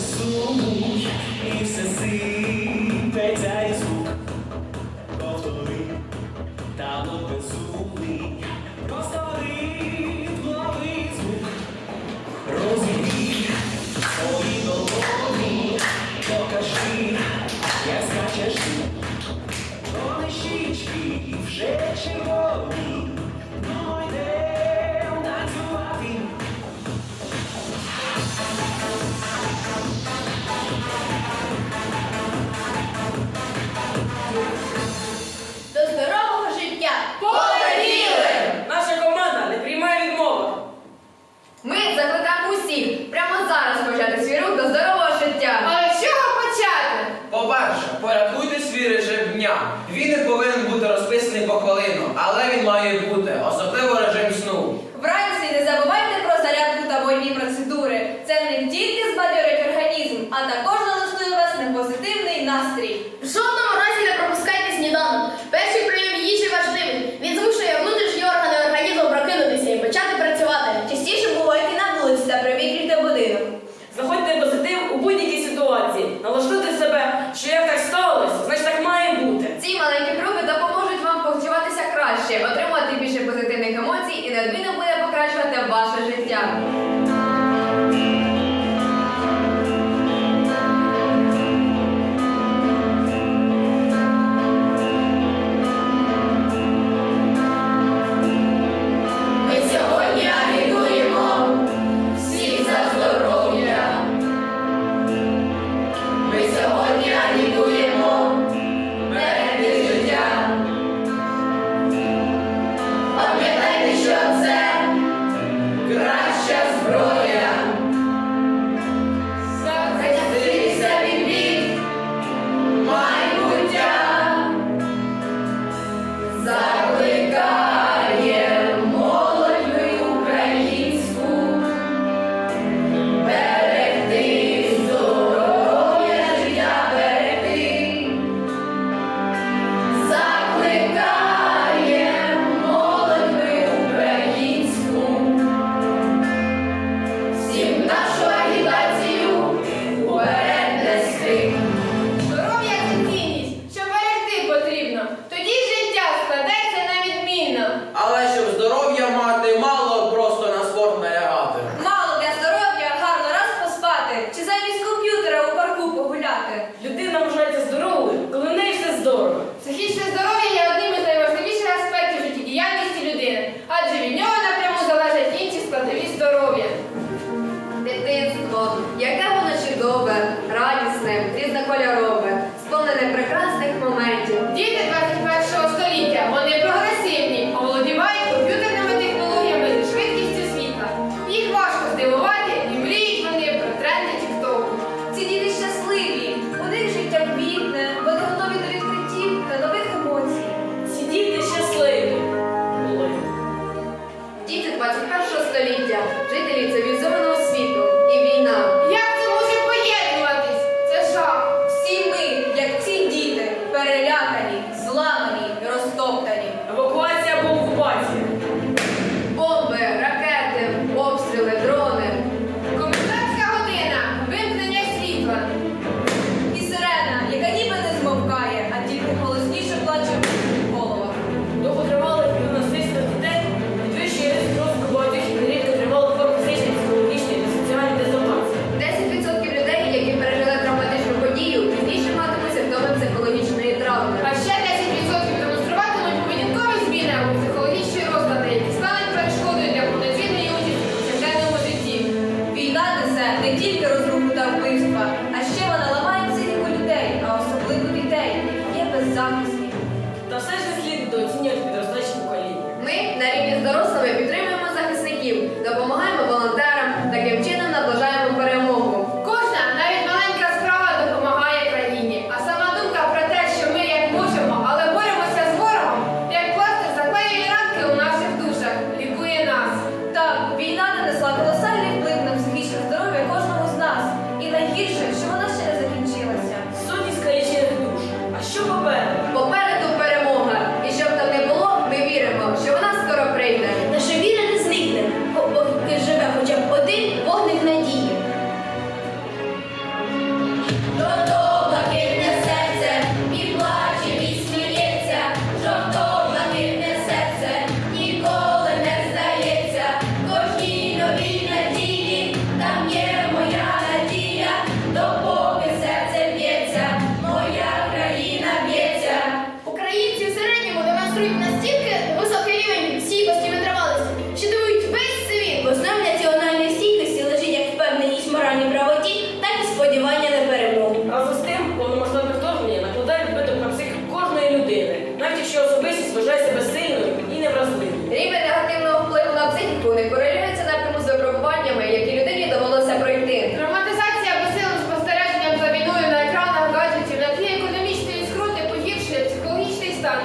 сумуй, і все сипеться і звук. Повтори, там от безумний, повтори новий звук. Розумій свої долоні, покажи, як скачеш ти. Вони щічки вже червоні. жителі. Це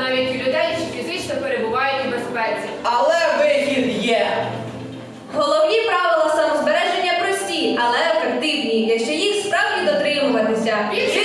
навіть у людей, що фізично перебувають у безпеці. Але вихід є. Головні правила самозбереження прості, але ефективні, якщо їх справді дотримуватися. Більше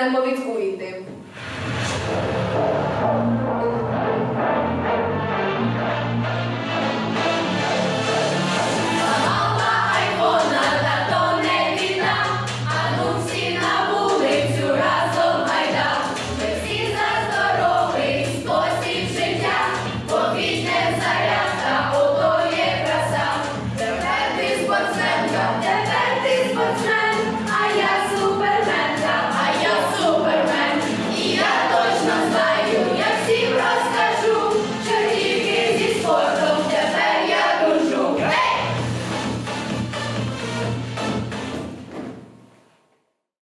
Adamowi w